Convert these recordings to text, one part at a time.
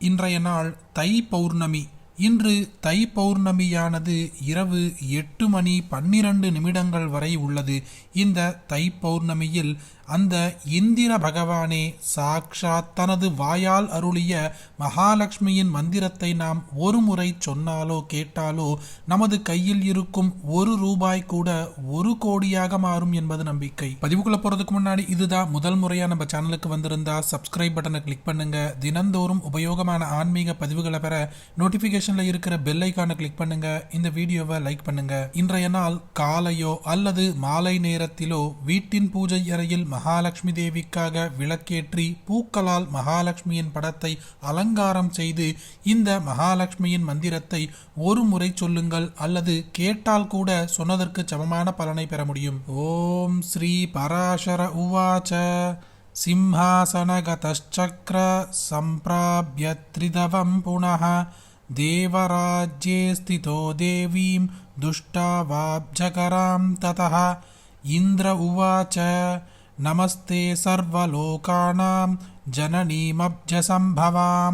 இன்றைய நாள் தை பௌர்ணமி. இன்று தை பௌர்ணமியானது இரவு எட்டு மணி பன்னிரண்டு நிமிடங்கள் வரை உள்ளது. இந்த தை பௌர்ணமியில் அந்த இந்திர பகவானே சாக்ஷாத் தனது வாயால் அருளிய மகாலட்சுமியின் மந்திரத்தை நாம் ஒரு முறை சொன்னாலோ கேட்டாலோ நமது கையில் இருக்கும் ஒரு ரூபாய் கூட ஒரு கோடியாக மாறும் என்பது நம்பிக்கை. பதிவுக்குள்ள போறதுக்கு முன்னாடி இதுதான் முதல் முறையா நம்ம சேனலுக்கு வந்திருந்தா சப்ஸ்கிரைப் பட்டனை கிளிக் பண்ணுங்க. தினந்தோறும் உபயோகமான ஆன்மீக பதிவுகளை பெற நோட்டிபிகேஷன்ல இருக்கிற பெல் ஐக்கானை கிளிக் பண்ணுங்க. இந்த வீடியோவை லைக் பண்ணுங்க. இன்றைய நாள் காலையோ அல்லது மாலை நேரத்திலோ வீட்டின் பூஜை அறையில் மகாலட்சுமி தேவிக்காக விளக்கேற்றி பூக்களால் மகாலட்சுமியின் படத்தை அலங்காரம் செய்து இந்த மகாலட்சுமியின் மந்திரத்தை ஒரு முறை சொல்லுங்கள் அல்லது கேட்டால் கூட சொன்னதற்கு சமமான பலனை பெற முடியும் ஓம் ஸ்ரீ பராசர உவாச்ச सिंहासनगतश्चक्र सम्प्राप्य त्रिदवं पुनः देवराज्ये स्थितो देवीं दुष्टावाब्जकरां ततः इन्द्र उवाच नमस्ते सर्वलोकानां जननीमब्जसम्भवां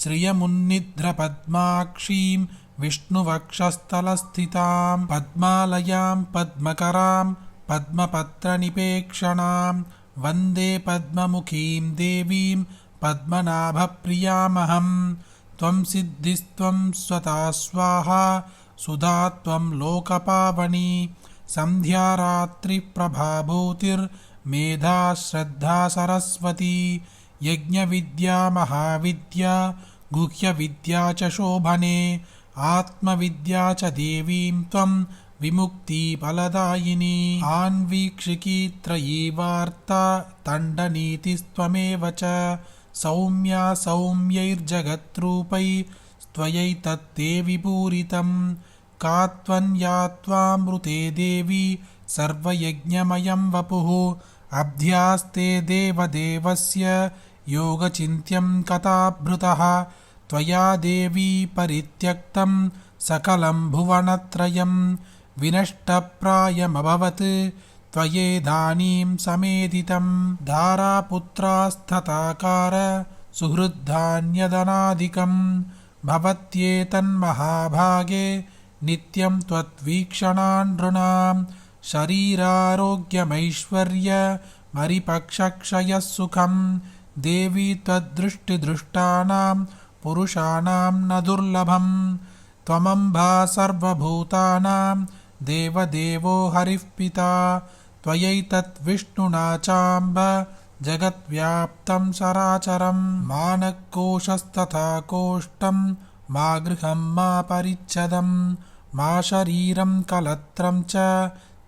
श्रियमुन्निद्रपद्माक्षीं विष्णुवक्षस्थलस्थितां पद्मालयां पद्मकरां पद्मपत्रनिपेक्षणां वन्दे पद्ममुखीं देवीं पद्मनाभप्रियामहं त्वं सिद्धिस्त्वं स्वता स्वाहा सुधा त्वं लोकपावनी सन्ध्यारात्रिप्रभाभूतिर्मेधा श्रद्धा सरस्वती यज्ञविद्या महाविद्या गुह्यविद्या च शोभने आत्मविद्या च देवीं त्वं विमुक्तिफलदायिनी। आन्वीक्षिकी त्रयी वार्ता तण्डनीतिस्त्वमेव च सौम्या सौम्यैर्जगत्रूपैस्त्वयैतत्ते विपूरितं का त्वन्या त्वामृते देवी सर्वयज्ञमयं वपुः। अभ्यास्ते देवदेवस्य योगचिन्त्यं कथाभृतः। त्वया देवी परित्यक्तं सकलं भुवनत्रयं। विनष्टप्रायमभवत्। त्वयेदानीं समेधितं। धारापुत्रास्तथाकार सुहृद्धान्यदनादिकं भवत्येतन्महाभागे नित्यं त्वद्वीक्षणानृणां शरीरारोग्यमैश्वर्यमरिपक्षक्षयः सुखं देवी त्वद्दृष्टिदृष्टानां पुरुषाणां न दुर्लभं त्वमम्बा सर्वभूतानां देवदेवो हरिः पिता त्वयैतद्विष्णुना चाम्ब जगद्व्याप्तं सराचरं मानकोशस्तथा कोष्ठं मा गृहं मा परिच्छदं मा शरीरं कलत्रं च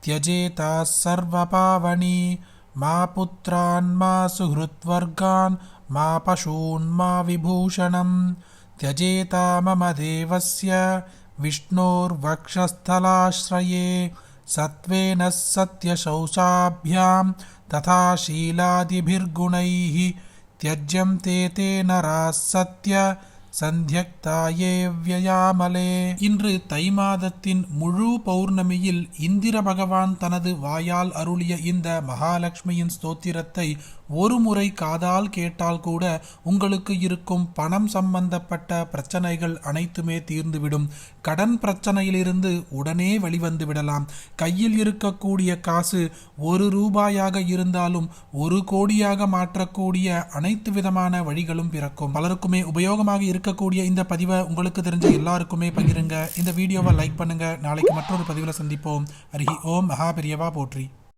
त्यजेताः सर्वपावनी मा पुत्रान् मा सुहृद्वर्गान् मा पशून् मा विभूषणं त्यजेता मम देवस्य विष्णोर्वक्षस्थलाश्रये सत्त्वेन सत्यशौचाभ्यां तथा शीलादिभिर्गुणैः त्यज्यन्ते ते नराः सत्य சந்தியக்தாயே வியயாமலே. இன்று தை மாதத்தின் முழு பௌர்ணமியில் இந்திர பகவான் தனது வாயால் அருளிய இந்த மகாலட்சுமியின் ஸ்தோத்திரத்தை ஒரு முறை காதால் கேட்டால் கூட உங்களுக்கு இருக்கும் பணம் சம்பந்தப்பட்ட பிரச்சனைகள் அனைத்துமே தீர்ந்துவிடும். கடன் பிரச்சனையிலிருந்து உடனே வெளிவந்து விடலாம். கையில் இருக்கக்கூடிய காசு ஒரு ரூபாயாக இருந்தாலும் ஒரு கோடியாக மாற்றக்கூடிய அனைத்து விதமான வழிகளும் பிறக்கும். பலருக்குமே உபயோகமாக இருக்கக்கூடிய இந்த பதிவை உங்களுக்கு தெரிஞ்ச எல்லாருக்குமே பகிருங்க. இந்த வீடியோவை லைக் பண்ணுங்க. நாளைக்கு மற்றொரு பதிவில் சந்திப்போம். அருகி ஓம். மகாபெரியவா போற்றி.